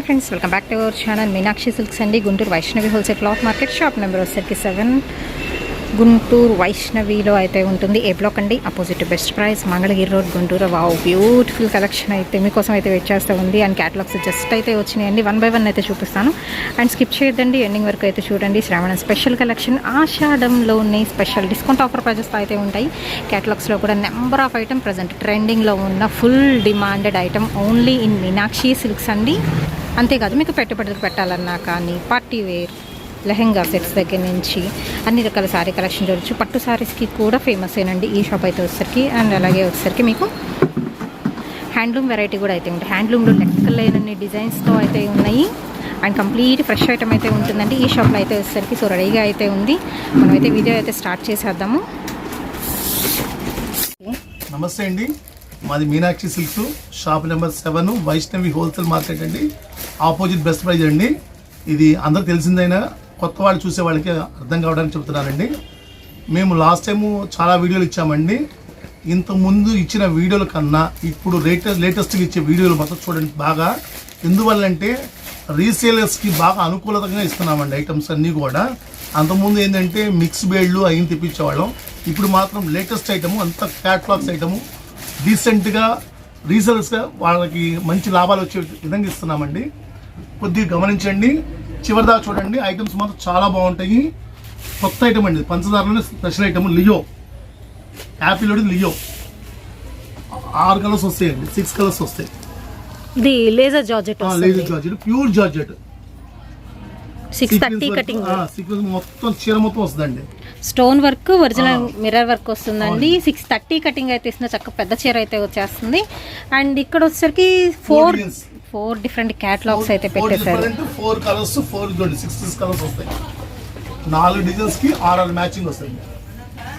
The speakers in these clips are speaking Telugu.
Hi friends. Welcome back to our channel Meenakshi Silks అండి. Guntur Vaishnavi wholesale cloth market shop number వచ్చేసరికి సెవెన్. గుంటూరు వైష్ణవిలో అయితే ఉంటుంది. ఏ బ్లాక్ అండి? Opposite Best Price. Mangalagiri road Guntur. Wow beautiful collection అయితే మీకోసం అయితే వెయిట్ చేస్తూ ఉంది. అండ్ క్యాటలాగ్స్ జస్ట్ అయితే వచ్చినాయండి. వన్ బై వన్ అయితే చూపిస్తాను. అండ్ స్కిప్ చేయొద్దండి. ఎండింగ్ వరకు అయితే చూడండి. శ్రావణ స్పెషల్ కలెక్షన్ ఆషాఢంలోనే స్పెషల్ డిస్కౌంట్ ఆఫర్ ప్రైజెస్ అయితే ఉంటాయి. క్యాటలాగ్స్లో కూడా నెంబర్ ఆఫ్ ఐటమ్ ప్రజెంట్ ట్రెండింగ్లో ఉన్న full demanded item only in Meenakshi Silks అండి. అంతేకాదు మీకు పెట్టుబడులకు పెట్టాలన్నా కానీ పార్టీ వేర్ లెహెంగా సెట్స్ దగ్గర నుంచి అన్ని రకాల శారీ కలెక్షన్ చూడొచ్చు పట్టు శారీస్కి కూడా ఫేమస్ ఏనండి ఈ షాప్ అయితే వచ్చేసరికి. అండ్ అలాగే వచ్చేసరికి మీకు హ్యాండ్లూమ్ వెరైటీ కూడా అయితే ఉంటుంది. హ్యాండ్లూమ్లో లెక్కలేనన్ని డిజైన్స్తో అయితే ఉన్నాయి. అండ్ కంప్లీట్ ఫ్రెష్ ఐటమ్ అయితే ఉంటుందండి. ఈ షాప్లో అయితే వచ్చేసరికి సో రెడీగా అయితే ఉంది. మనమైతే వీడియో అయితే స్టార్ట్ చేసేద్దాము. నమస్తే అండి. మాది Meenakshi Silks. Shop number seven Vaishnavi wholesale market అండి. ఆపోజిట్ బెస్ట్ ప్రైజ్ అండి. ఇది అందరు తెలిసిందైనా కొత్త వాళ్ళు చూసే వాళ్ళకి అర్థం కావడానికి చెబుతున్నారండి మేము లాస్ట్ టైము చాలా వీడియోలు ఇచ్చామండి. ఇంతకుముందు ఇచ్చిన వీడియోల కన్నా ఇప్పుడు లేటెస్ట్ లేటెస్ట్గా ఇచ్చే వీడియోలు మాత్రం చూడండి బాగా. ఎందువల్లంటే రీసేలర్స్కి బాగా అనుకూలతగా ఇస్తున్నామండి ఐటమ్స్ అన్నీ కూడా. అంతకుముందు ఏంటంటే మిక్స్ బేళ్ళు అవి తెప్పించేవాళ్ళం. ఇప్పుడు మాత్రం లేటెస్ట్ ఐటము అంత క్యాట్లాగ్స్ ఐటము డీసెంట్గా రీసేలర్స్గా వాళ్ళకి మంచి లాభాలు వచ్చే విధంగా ఇస్తున్నామండి. కొద్దిగా గమనించండి. చివరిదాకా చూడండి. ఐటమ్స్ మాత్రం చాలా బాగుంటాయి. కొత్త ఐటమ్ అండి. పంచదారలోనే special item Leo. Apple Leo. ఆరు కలర్స్ వస్తాయండి. సిక్స్ కలర్స్ వస్తాయి. ఇది laser georgette lady georgette. Pure georgette. Six thirty cutting sequence మొత్తం చీర మొత్తం వస్తుందండి. Stone work original mirror work వస్తుందండి. సిక్స్ థర్టీ కటింగ్ అయితే ఇస్తున్న చక్క పెద్ద చీర అయితే వచ్చేస్తుంది. అండ్ ఇక్కడ వచ్చేసరికి ఫోర్. ఫోర్ డిఫరెంట్ క్యాటలాగ్స్ అయితే పెట్టేశారు. Four colours four six six colours వస్తాయి. నాలుగు డిజైన్స్కి ఆరు ఆరు మ్యాచింగ్ వస్తాయి.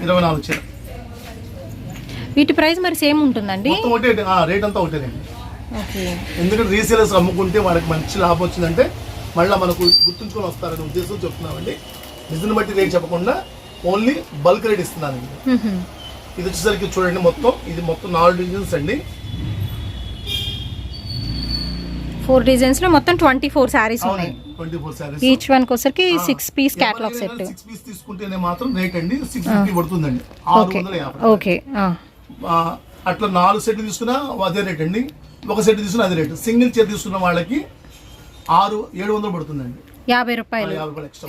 ఇరవై నాలుగు చీర. వీటి ప్రైస్ మరి సేమ్ ఉంటుందండి? ఒకటే రేట్ అంతా ఒకటేనండి. ఓకే. ఎందుకంటే రీసేలర్స్ అమ్ముకుంటే వాళ్ళకి మంచి లాభం వచ్చిందంటే మళ్ళీ మనకు గుర్తుంచుకొని వస్తారనే ఉద్దేశం చెప్తున్నామండి. బిజినెస్ బట్టి రేట్ చెప్పకుండా ఓన్లీ బల్క్ రేట్ ఇస్తున్నానండి. ఇది వచ్చేసరికి చూడండి మొత్తం ఇది మొత్తం నాలుగు డిజైన్స్ అండి. ఫోర్ డిజైన్స్లో మొత్తం ట్వంటీ ఫోర్ శారీస్ ఉన్నాయి. ఈచ్ వన్ వచ్చరికి six piece catalogue set six piece తీసుకుంటేనే మాత్రం రేట్ అండి. సిక్స్ ఫిఫ్టీ పడుతుందండి. ఓకే. ఓకే. అట్లా నాలుగు సెట్లు తీసుకున్నా అదే రేట్ అండి. ఒక సెట్ తీసుకున్నా అదే రేట్ సింగిల్ చైర్ తీసుకున్న వాళ్ళకి ఆరు ఏడు వందలు పడుతుందండి. యాభై రూపాయలు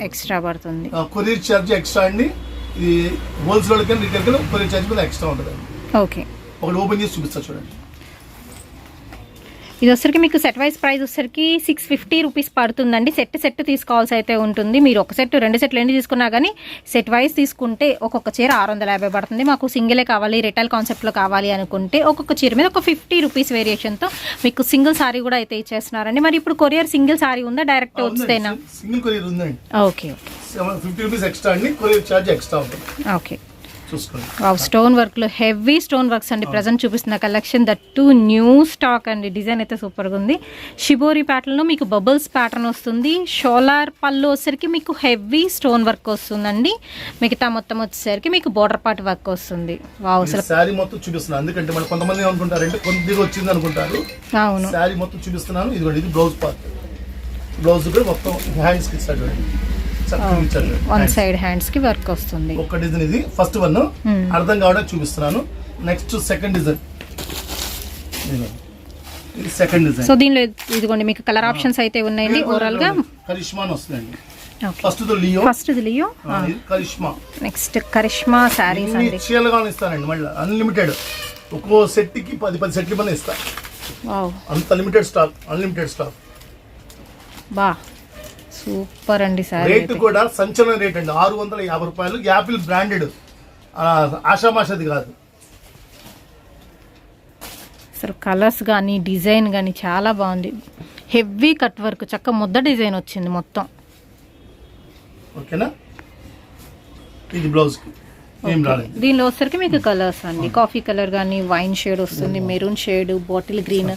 ఎక్స్ట్రా పడుతుంది. కొరియర్ ఛార్జ్ ఎక్స్ట్రా అండి. ఇది హోల్సేల్ కానీ రిటైల్ కొరియర్ ఛార్జ్ కూడా ఎక్స్ట్రా ఉంటుందండి. ఓకే. ఒకటి ఓపెన్ చేసి చూపిస్తా చూడండి. ఇది వచ్చరికి మీకు సెట్ వైజ్ ప్రైస్ వచ్చరికి సిక్స్ ఫిఫ్టీ రూపీస్ పడుతుందండి. సెట్ సెట్ తీసుకోవాల్సి అయితే ఉంటుంది. మీరు ఒక సెట్ రెండు సెట్లు ఎన్ని తీసుకున్నా కానీ సెట్ వైజ్ తీసుకుంటే ఒక్కొక్క చీర ఆరు వందల యాభై పడుతుంది. మాకు సింగిలే కావాలి రిటైల్ కాన్సెప్ట్లో కావాలి అనుకుంటే ఒక్కొక్క చీర మీద ఒక ఫిఫ్టీ రూపీస్ వేరియేషన్తో మీకు సింగిల్ సారీ కూడా అయితే ఇచ్చేస్తున్నారండి. మరి ఇప్పుడు కొరియర్ సింగిల్ సారీ ఉందా? డైరెక్ట్ వస్తేనా? ఓకే ఉంటుంది. ఓకే. చూసుకోండి. వావ్ స్టోన్ వర్క్లో హెవీ స్టోన్ వర్క్స్ అండి. ప్రజెంట్ చూపిస్తున్న collection that too new stock అండి. డిజైన్ అయితే సూపర్గా ఉంది. షిబోరి ప్యాటర్న్లో మీకు బబుల్స్ ప్యాటర్న్ వస్తుంది. షోలార్ పళ్ళు వచ్చేసరికి మీకు హెవీ స్టోన్ వర్క్ వస్తుందండి. మిగతా మొత్తం వచ్చేసరికి మీకు బోర్డర్ పార్ట్ వర్క్ వస్తుంది. వావ్ మొత్తం చూపిస్తున్నాను. ఎందుకంటే మన కొంతమంది కొద్దిగా వచ్చింది అనుకుంటారు. అవును. మొత్తం చూపిస్తున్నాను. ఇదిగోండి ఇది బ్లౌజ్ పార్ట్. బ్లౌజ్ కూడా మొత్తం హ్యాండ్స్కి ఇచ్చాడు. వన్. సైడ్ హ్యాండ్స్కి వర్క్ వస్తుంది. ఒక్క డిజైన్ ఇది. First one Hmm. అర్థం కావడానికి చూపిస్తున్నాను. నెక్స్ట్ సెకండ్ డిజైన్ ఇది సెకండ్ డిజైన్ సో దీనిలో ఇదిగోండి మీకు కలర్ ఆప్షన్స్ అయితే ఉన్నాయండి. ఓవరాల్గా కరిష్మా అని వస్తుందండి. First Leo first Leo Karishma next Karishma ఇన్ని అండి. చీరలుగా ఇస్తానండి మళ్ళీ. అన్లిమిటెడ్ ఒక్కో సెట్కి పది పది సెట్లు పని ఇస్తా. అంత లిమిటెడ్ స్టాక్ అన్లిమిటెడ్ స్టాక్ బా. సూపర్ అండి సారీ రేట్ కూడా సంచలన రేట్ అండి. ఆరు వందల యాభై రూపాయలు. Apple branded. ఆషామాషది కాదు. అసలు కలర్స్ కానీ డిజైన్ కానీ చాలా బాగుంది. హెవీ కట్ వర్క్ చక్క ముద్ద డిజైన్ వచ్చింది మొత్తం. ఓకేనా? ఇది బ్లౌజ్కి ఏం రాలేదు. దీనిలో వచ్చరికి మీకు కలర్స్ అండి. కాఫీ కలర్ కానీ వైన్ షేడ్ వస్తుంది maroon shade bottle green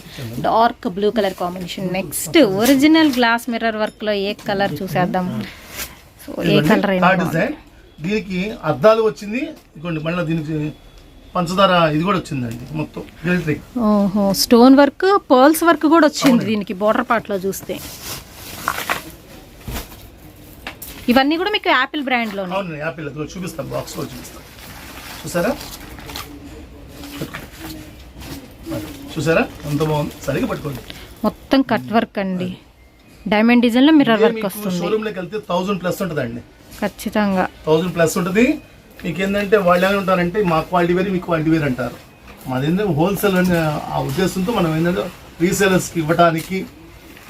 dark blue colour combination next original glass mirror వర్క్లో ఏ కలర్ చూసేద్దాం? సో ఏ కలర్. డిజైన్ దీనికి అద్దాలు వచ్చింది. మళ్ళీ దీనికి పంచదార ఇది కూడా వచ్చిందండి మొత్తం. ఓహో స్టోన్ వర్క్ పర్ల్స్ వర్క్ కూడా వచ్చింది దీనికి బోర్డర్ పార్ట్లో చూస్తే. ఇవన్నీ కూడా మీకు యాపిల్ బ్రాండ్లోనే. అవును యాపిల్ చూపిస్తాను బాక్స్లో చూపిస్తాను. చూసారా? చూసారా? ఎంత బాగుంది? సరిగా పట్టుకోండి. మొత్తం కట్ వర్క్ అండి. డైమండ్ డిజైన్లో మిర్రర్ వర్క్ వస్తుంది. వెళ్తే థౌసండ్ ప్లస్ ఉంటుందండి. ఖచ్చితంగా. థౌసండ్ ప్లస్ ఉంటుంది. మీకు ఏంటంటే వాళ్ళు ఏమైనా ఉంటారంటే మా క్వాలిటీ వేరు మీ క్వాలిటీ వేరు అంటారు. మాది ఏంటంటే హోల్సేల్ అనే ఆ ఉద్దేశంతో మనం ఏంటంటే రీసేలర్స్కి ఇవ్వడానికి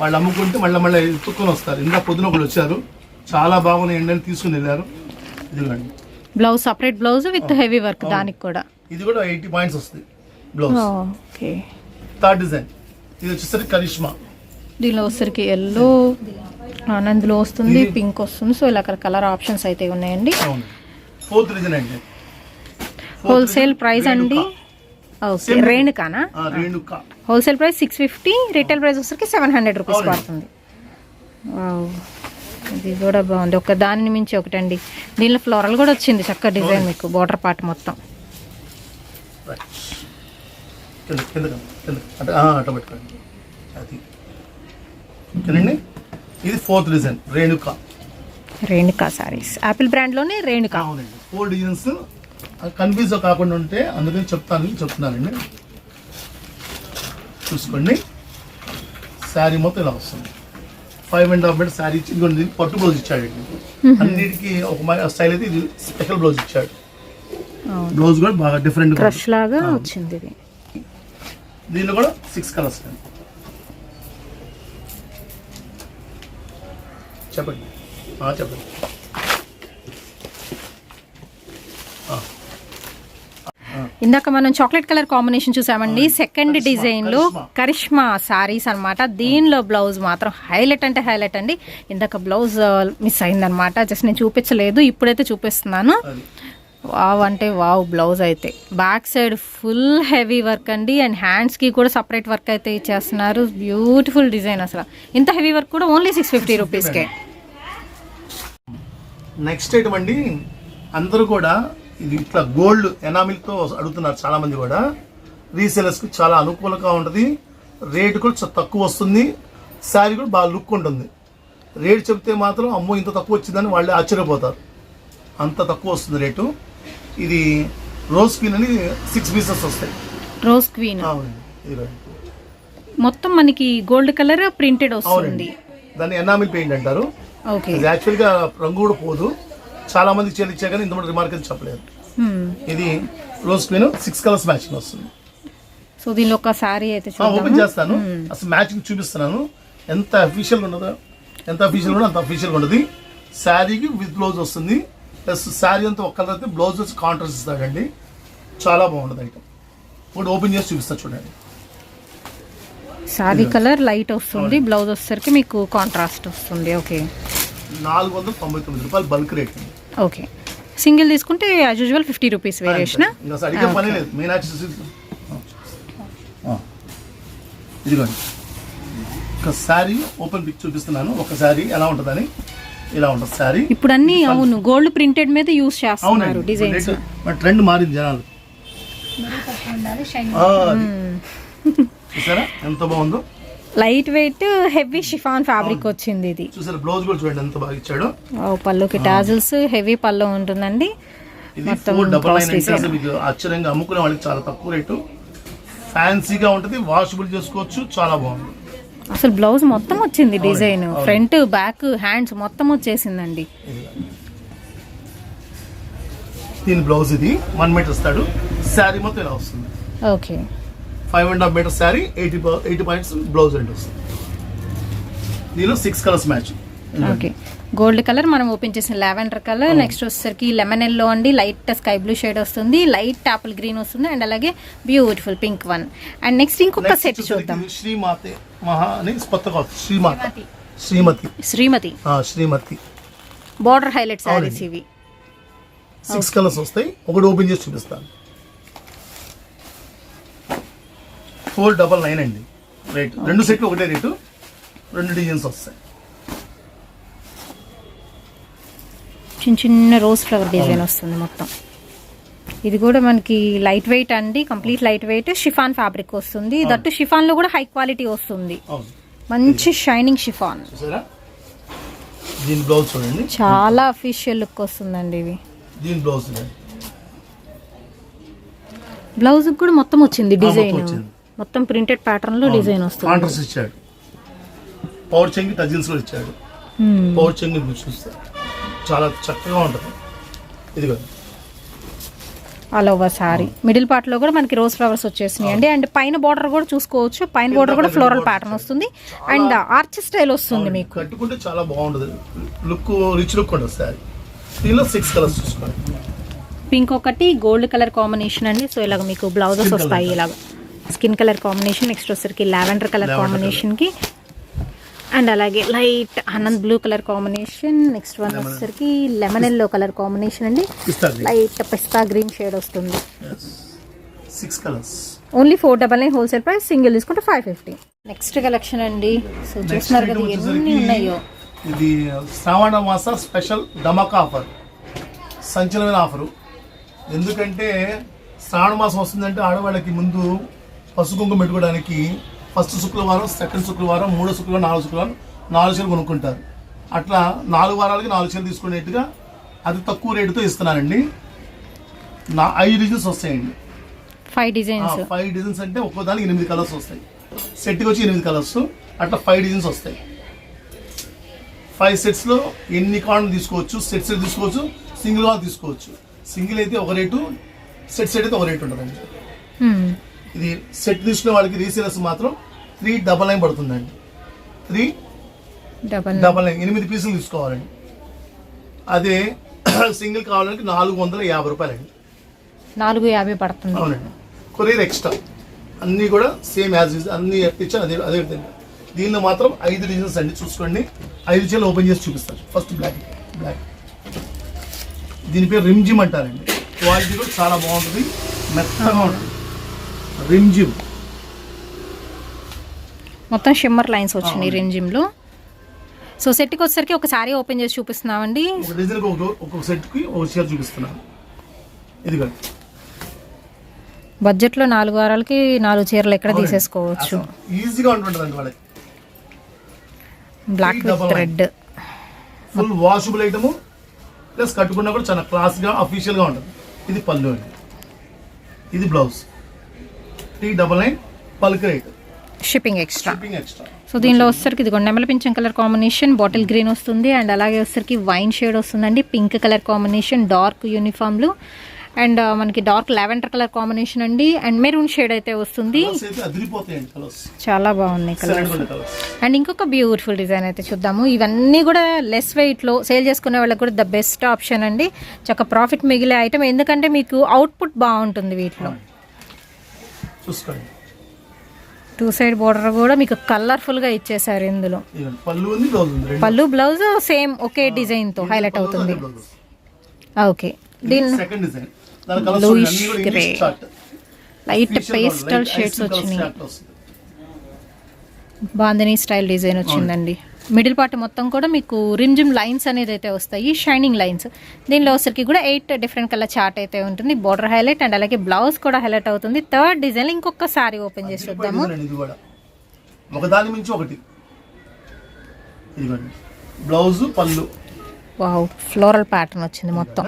వాళ్ళు అమ్ముకుంటే మళ్ళీ మళ్ళీ ఎత్తుక్కొని వస్తారు. ఇంకా పొద్దున ఒకళ్ళు వచ్చారు. చాలా బాగున్నాయి. ఏంటని తీసుకుని వెళ్ళారు ఇదిగోండి. Blouse separate blouse with heavy work దానికి కూడా. ఇది కూడా ఎయిటీ పాయింట్స్ వస్తుంది బ్లౌజ్ ఓకే థర్డ్ డిజైన్ ఇది వచ్చేసరికి కరిష్మా. దీనిలో వచ్చరికి ఎల్లో ఆనంద్లో వస్తుంది పింక్ వస్తుంది. సో ఇలా కలర్ ఆప్షన్స్ అయితే ఉన్నాయండి. ఫోర్త్ డిజైన్ అండి. హోల్సేల్ ప్రైస్ అండి. Okay రేణుకానా? Wholesale price six fifty retail price వచ్చరికి సెవెన్ హండ్రెడ్ రూపీస్. పడుతుంది. ఇది కూడా బాగుంది. ఒక దానిని మించి ఒకటండి. దీనిలో ఫ్లోరల్ కూడా వచ్చింది చక్క డిజైన్ మీకు బోర్డర్ పార్ట్ మొత్తం. ఇది fourth design Renuka. Renuka saris Apple బ్రాండ్లోనే Renuka. అవునండి. ఫోర్ డిజైన్స్ కన్ఫ్యూజ్ కాకుండా ఉంటే అందుకని చెప్తాను చెప్తున్నానండి. చూసుకోండి. శారీ మొత్తం ఇలా వస్తుంది. Five and half metre sari ఇచ్చి దీనికి పట్టు బ్లౌజ్ ఇచ్చాడండి అన్నిటికీ ఒక స్టైల్ అయితే ఇది స్పెషల్ బ్లౌజ్ ఇచ్చాడు. బ్లౌజ్ కూడా బాగా డిఫరెంట్ క్రష్ లాగా వచ్చింది ఇది. దీనిలో కూడా సిక్స్ కలర్స్ అండి చెప్పండి చెప్పండి. ఇందాక మనం చాక్లెట్ కలర్ కాంబినేషన్ చూసామండి. సెకండ్ కరిష్మా, డిజైన్లో కరిష్మా. సారీస్ అన్నమాట. దీనిలో బ్లౌజ్ మాత్రం హైలైట్ అంటే హైలైట్ అండి. ఇందాక బ్లౌజ్ మిస్ అయిందనమాట జస్ట్ నేను చూపించలేదు. ఇప్పుడైతే చూపిస్తున్నాను. వావ్ అంటే వావ్ బ్లౌజ్ అయితే. Back side full heavy work అండి. అండ్ హ్యాండ్స్కి కూడా సపరేట్ వర్క్ అయితే ఇచ్చేస్తున్నారు. బ్యూటిఫుల్ డిజైన్ అసలు. ఇంత హెవీ వర్క్ కూడా ఓన్లీ సిక్స్ ఫిఫ్టీ రూపీస్కే నెక్స్ట్ ఐటమ్ అండి. అందరూ కూడా ఇది ఇట్లా గోల్డ్ ఎనామిల్తో అడుగుతున్నారు చాలా మంది కూడా. రీసేలర్స్కి చాలా అనుకూలంగా ఉంటుంది. రేట్ కూడా చాలా తక్కువ వస్తుంది. శారీ కూడా బాగా లుక్ ఉంటుంది. రేట్ చెప్తే మాత్రం అమ్మో ఇంత తక్కువ వచ్చిందని వాళ్ళే ఆశ్చర్యపోతారు. అంత తక్కువ వస్తుంది రేటు. ఇది రోజ్ క్వీన్ అని సిక్స్ పీసెస్ వస్తాయి. Rose Queen. మొత్తం మనకి గోల్డ్ కలర్ ప్రింటెడ్ వస్తుంది. దాన్ని ఎనామిల్ పెయింట్ అంటారు. యాక్చువల్గా రంగు కూడా పోదు. చాలా మంది చెల్లిచ్చా కానీ ఇంతమంది రిమార్క్ అని చెప్పలేదు. ఇది Rose Queen six colours matching వస్తుంది. సో దీనిలో ఒక సారీ అయితే ఓపెన్ చేస్తాను. అసలు మ్యాచింగ్ చూపిస్తున్నాను. ఎంత అఫీషియల్ ఉన్నదో ఎంత అఫీషియల్ ఉండదో అంత అఫీషియల్ ఉండదు శారీకి విత్ బ్లౌజ్ వస్తుంది. ప్లస్ శారీ అంతా ఒక కలర్ అయితే బ్లౌజ్ వచ్చి కాంట్రాస్ట్ ఇస్తాడండి. చాలా బాగుంటుంది ఐటమ్ ఇప్పుడు ఓపెన్ చేసి చూపిస్తా చూడండి. సారీ కలర్ లైట్ వస్తుంది బ్లౌజ్ వచ్చేసరికి మీకు కాంట్రాస్ట్ వస్తుంది. ఓకే నాలుగు వందల తొంభై తొమ్మిది రూపాయలు బల్క్ రేట్ అండి. ఓకే. సింగిల్ తీసుకుంటే as usual fifty rupees variation. ఇదిగోండి. ఒక శారీ ఓపెన్ పిక్ చూపిస్తున్నాను. ఒక శారీ ఎలా ఉంటుందని. ఇలా ఉంటుంది శారీ. ఇప్పుడు అన్ని అవును గోల్డ్ ప్రింటెడ్ మీద యూస్ చేస్తున్నారు డిజైన్స్ ట్రెండ్ మారింది జనాలు. ఆ, అది. చూసారా? ఎంత బాగుందో. Light weight heavy chiffon fabric వచ్చింది ఇది. చూసారా బ్లౌజ్ కూడా చూడండి ఎంత బాగా ఇచ్చాడో. ఓ, పళ్ళుకి టాజిల్స్ హెవీ పళ్ళు ఉంటుందండి. మొత్తం అమ్ముకునే వాళ్ళకి చాలా తక్కువ రేటు. ఫ్యాన్సీగా ఉంటుంది వాషబుల్ చేసుకోవచ్చు చాలా బాగుంది. అసలు బ్లౌజ్ మొత్తం వచ్చింది డిజైన్. ఫ్రంట్ బ్యాక్ హ్యాండ్స్ మొత్తం వచ్చేసిందండి. దీని బ్లౌజ్ ఇది వన్ మీటర్ ఇస్తాడు శారీ మొత్తం ఇలా వస్తుంది. Okay. Five and half metre sari eighty eighty points blouse అండి వస్తుంది. దీనిలో six colours match okay. Gold colour మనం ఓపెన్ చేసిన లావెండర్ కలర్. నెక్స్ట్ వచ్చేసరికి లెమన్ ఎల్లో అండి. లైట్ స్కై బ్లూ షేడ్ వస్తుంది. లైట్ ఆపిల్ గ్రీన్ వస్తుంది. అండ్ అలాగే beautiful pink one and next ఇంకొక సెట్ చూద్దాం. శ్రీమాతే మహా అని శ్రీమాత. శ్రీమతి. శ్రీమతి. ఆ, శ్రీమతి. Border highlight saris. ఇవి. సిక్స్ కలర్స్ వస్తాయి. ఒకటి ఓపెన్ చేసి చూపిస్తాను. ఫోర్ డబల్ నైన్ అండి. రేట్ రెండు సెట్లు ఒకటే రేటు రెండు డిజైన్స్ వస్తాయి. చిన్న చిన్న రోజ్ ఫ్లవర్ డిజైన్ వస్తుంది మొత్తం. ఇది కూడా మనకి లైట్ వెయిట్ అండి complete light weight chiffon fabric వస్తుంది. దట్టు షిఫాన్లో కూడా హై క్వాలిటీ వస్తుంది. మంచి షైనింగ్ షిఫాన్ చూసారా? దీని బ్లౌజ్ చూడండి. చాలా అఫీషియల్ లుక్ వస్తుందండి ఇవి దీని బ్లౌజ్ చూడండి. బ్లౌజ్ కూడా మొత్తం వచ్చింది డిజైన్. మొత్తం ప్రింటెడ్ ప్యాటర్న్లో డిజైన్ వస్తుంది. కాంట్రాస్ట్ ఇచ్చాడు. పవర్ చెంగి టజిల్స్లో ఇచ్చాడు. పవర్ చెంగి మీరు చూస్తారు చాలా చక్కగా ఉంటుంది. ఇదిగో. ఆల్ ఓవర్ సారీ మిడిల్ పార్ట్లో కూడా మనకి రోజ్ ఫ్లవర్స్ వచ్చేసినాయి అండి. అండ్ పైన బార్డర్ కూడా చూసుకోవచ్చు. పైన బార్డర్ కూడా ఫ్లోరల్ ప్యాటర్న్ వస్తుంది. అండ్ ఆర్చ్ స్టైల్ వస్తుంది మీకు. కట్టుకుంటే చాలా బాగుంటుంది. లుక్ రిచ్ లుక్ ఉంటుంది సారీ దీనిలో సిక్స్ కలర్స్ చూసుకోండి. పింక్ ఒకటి గోల్డ్ కలర్ కాంబినేషన్ అండి. సో ఇలాగ మీకు బ్లౌజెస్ వస్తాయి. ఇలాగ. స్కిన్ కలర్ కాంబినేషన్ నెక్స్ట్ వచ్చరికి లావెండర్ కలర్ Lavender కాంబినేషన్కి అండ్ అలాగే light Anand blue colour combination next one వచ్చేసరికి లెమన్ ఎల్లో కలర్ కాంబినేషన్ అండి. లైట్ పిస్తా గ్రీన్ షేడ్ వస్తుంది. Six colours only four double nine wholesale price single తీసుకుంటే ఫైవ్ ఫిఫ్టీ. నెక్స్ట్ కలెక్షన్ అండి. సో చూస్తున్నారు కదా ఎన్ని ఉన్నాయో. ఇది శ్రావణ మాస స్పెషల్ ధమాకా ఆఫర్. సంచలనమైన ఆఫరు. ఎందుకంటే శ్రావణ మాసం వస్తుందంటే ఆడవాళ్ళకి ముందు పసుపు కుంకుమ పెట్టుకోవడానికి ఫస్ట్ శుక్రవారం సెకండ్ శుక్రవారం మూడో శుక్రవారం నాలుగు శుక్రవారం నాలుగు చీరలు కొనుక్కుంటారు. అట్లా నాలుగు వారాలకి నాలుగు చీరలు తీసుకునేట్టుగా అది తక్కువ రేటుతో ఇస్తున్నానండి నా ఐదు డిజైన్స్ వస్తాయండి. Five designs. ఫైవ్ డిజైన్స్ అంటే ఒక్కో దానికి ఎనిమిది కలర్స్ వస్తాయి. సెట్కి వచ్చి ఎనిమిది కలర్స్. అట్లా ఫైవ్ డిజైన్స్ వస్తాయి. ఫైవ్ సెట్స్లో ఎన్ని కాండ్ తీసుకోవచ్చు? సెట్ సెట్ తీసుకోవచ్చు సింగిల్గా తీసుకోవచ్చు. సింగిల్ అయితే ఒక రేటు సెట్ సెట్ అయితే ఒక రేటు ఉంటుందండి. ఇది సెట్ తీసుకునే వాళ్ళకి రీసేలర్స్ మాత్రం త్రీ డబల్ నైన్ పడుతుందండి. Three double double nine. ఎనిమిది పీసులు తీసుకోవాలండి. అదే సింగిల్ కావాలంటే నాలుగు వందల యాభై రూపాయలండి. నాలుగు యాభై పడుతుంది. అవునండి. Courier extra. అన్నీ కూడా సేమ్ యాజ్ యూజ్ అన్ని ఇచ్చాను అదే అదే విధంగా. దీనిలో మాత్రం ఐదు డిజైన్స్ అండి. చూసుకోండి. ఐదు చీరలు ఓపెన్ చేసి చూపిస్తాను ఫస్ట్ బ్లాక్ బ్లాక్. దీని పేరు రిమ్జిమ్ అంటారండి. క్వాలిటీ కూడా చాలా బాగుంటుంది. మెత్తగా ఉంటుంది. రిమ్జిమ్ మొత్తం షిమ్మర్ లైన్స్ వచ్చినాయి రెంజిమ్లో సో సెట్కి వచ్చేసరికి ఒక సారీ ఓపెన్ చేసి చూపిస్తున్నామండి. ఒక డిజైన్కి ఒక ఒక్కొక్క సెట్కి ఒక చీర చూపిస్తున్నాను ఇదిగోండి బడ్జెట్లో నాలుగు వారాలకి నాలుగు చీరలు ఎక్కడ తీసేసుకోవచ్చు? ఈజీగా ఉంటుందండి వాళ్ళకి. Black with red full washable item plus కట్టుకున్నా కూడా చాలా క్లాస్గా అఫీషియల్గా ఉంటుంది. ఇది పళ్ళు అండి. ఇది blouse three double nine bulk rate. Shipping extra shipping extra so దీనిలో వచ్చేసరికి ఇది నెమల పింఛన్ కలర్ కాంబినేషన్ బాటిల్ గ్రీన్ వస్తుంది అండ్ అలాగే వచ్చేసరికి వైన్ షేడ్ వస్తుందండి పింక్ కలర్ కాంబినేషన్ డార్క్ యూనిఫామ్లు అండ్ మనకి డార్క్ లావెండర్ కలర్ కాంబినేషన్ అండి అండ్ మెరూన్ షేడ్ అయితే వస్తుంది. చాలా బాగున్నాయి కలర్ కలర్స్ అండ్ ఇంకొక బ్యూటిఫుల్ డిజైన్ అయితే చూద్దాము. ఇవన్నీ కూడా లెస్ వెయిట్లో సేల్ చేసుకునే వాళ్ళకి కూడా ద బెస్ట్ ఆప్షన్ అండి. చక్క ప్రాఫిట్ మిగిలే ఐటమ్ ఎందుకంటే మీకు అవుట్పుట్ బాగుంటుంది వీటిలో. చూసుకోండి. టూ సైడ్ బోర్డర్ కూడా మీకు కలర్ఫుల్గా ఇచ్చేసారు ఇందులో. పళ్ళు ఉంది బ్లౌజ్ ఉంది రెండు. పళ్ళు బ్లౌజ్ సేమ్ ఒకే డిజైన్తో హైలైట్ అవుతుంది. ఓకే. దీని second design. English chart light pastel shades వచ్చినాయి. బాందని స్టైల్ డిజైన్ వచ్చిందండి. మిడిల్ పార్ట్ మొత్తం కూడా మీకు రిమ్ జిమ్ లైన్స్ అనేది అయితే వస్తాయి షైనింగ్ లైన్స్. దీనిలో వచ్చరికి కూడా ఎయిట్ డిఫరెంట్ కలర్ చార్ట్ అయితే ఉంటుంది. బోర్డర్ హైలైట్ అండ్ అలాగే బ్లౌజ్ కూడా హైలైట్ అవుతుంది. థర్డ్ డిజైన్ ఇంకొక సారీ ఓపెన్ చేసి చూద్దాము. ఒకదాని మించి ఒకటి. బ్లౌజ్ పళ్ళు. వావ్ ఫ్లోరల్ ప్యాటర్న్ వచ్చింది మొత్తం.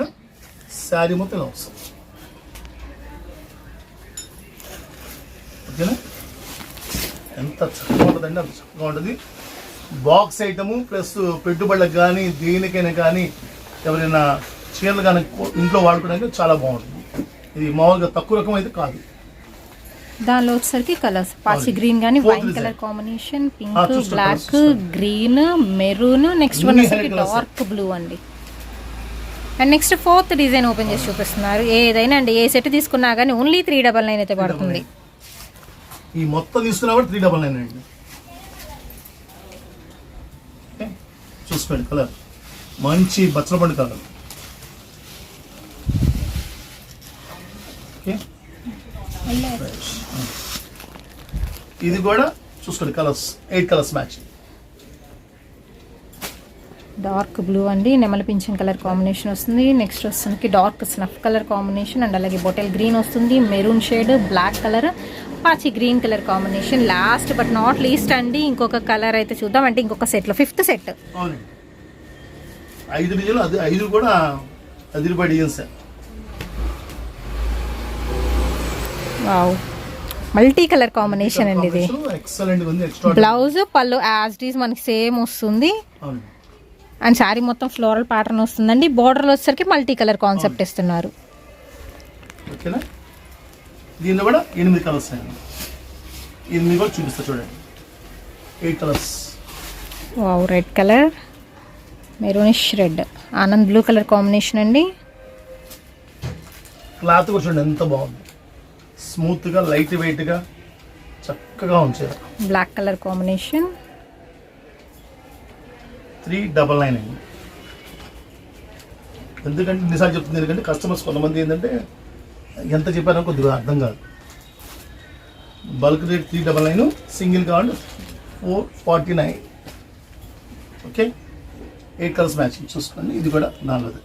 శారీ మొత్తం ఓకేనా? ఎంత చక్కగా ఉంటుందండి అంత చక్కగా ఉంటుంది. బాక్స్ ఐటము ప్లస్ పెట్టుబడులకు కానీ దేనికైనా కానీ ఎవరైనా చీరలు కానీ ఇంట్లో వాడుకోవడానికి చాలా బాగుంటుంది. ఇది మామూలుగా తక్కువ రకం అయితే కాదు. దానిలో వచ్చేసరికి కలర్స్ పాచి గ్రీన్ కానీ wine design. Colour combination pink black green maroon next one వచ్చేసరికి. డార్క్ బ్లూ అండి. And next fourth design open చేసి చూపిస్తున్నారు. ఏదైనా అండి ఏ సెట్ తీసుకున్నా కానీ ఓన్లీ త్రీ డబల్ నైన్ అయితే పడుతుంది. ఈ మొత్తం తీసుకున్నా కూడా త్రీ డబల్ నైన్ అండి. చూసుకోండి కలర్. మంచి బచ్చలపండు కలర్. ఓకే? ఇది కూడా చూసుకోండి colours. Eight colours match dark blue అండి. నెమలి పింఛన్ కలర్ కాంబినేషన్ వస్తుంది. నెక్స్ట్ వస్తుంది dark snuff colour combination and అలాగే బొటల్ గ్రీన్ వస్తుంది. మెరూన్ షేడ్ బ్లాక్ కలర్ పాచి green colour combination last but not least అండి ఇంకొక కలర్ అయితే చూద్దాం. అంటే ఇంకొక సెట్లో ఫిఫ్త్ సెట్ అవునండి. ఐదు డిజైన్లు అది ఐదు కూడా అదిరిపడి designs wow multi colour combination అండి ఇది. బ్లౌజ్ పళ్ళు యాజ్ డీస్ మనకి సేమ్ వస్తుంది. అండ్ శారీ మొత్తం ఫ్లోరల్ ప్యాటర్న్ వస్తుందండి. బోర్డర్లో వచ్చేసరికి మల్టీ కలర్ కాన్సెప్ట్ ఇస్తున్నారు. ఓకేనా? దీనిలో కూడా ఎనిమిది కలర్స్ అండి ఎనిమిది కూడా చూపిస్తా చూడండి. Eight colours wow red colour maroonish red Anand blue colour combination అండి. క్లాత్ కూడా చూడండి ఎంత బాగుంది. స్మూత్గా లైట్ వెయిట్గా చక్కగా ఉంచారు. Black colour combination three double nine అండి. ఎందుకంటే నిజాలు చెప్తుంది ఎందుకంటే కస్టమర్స్ కొంతమంది ఏంటంటే ఎంత చెప్పారో కొద్దిగా అర్థం కాదు. Bulk rate three double nine single card four forty nine. Okay? Eight colours matching చూసుకోండి. ఇది కూడా నాలుగోది.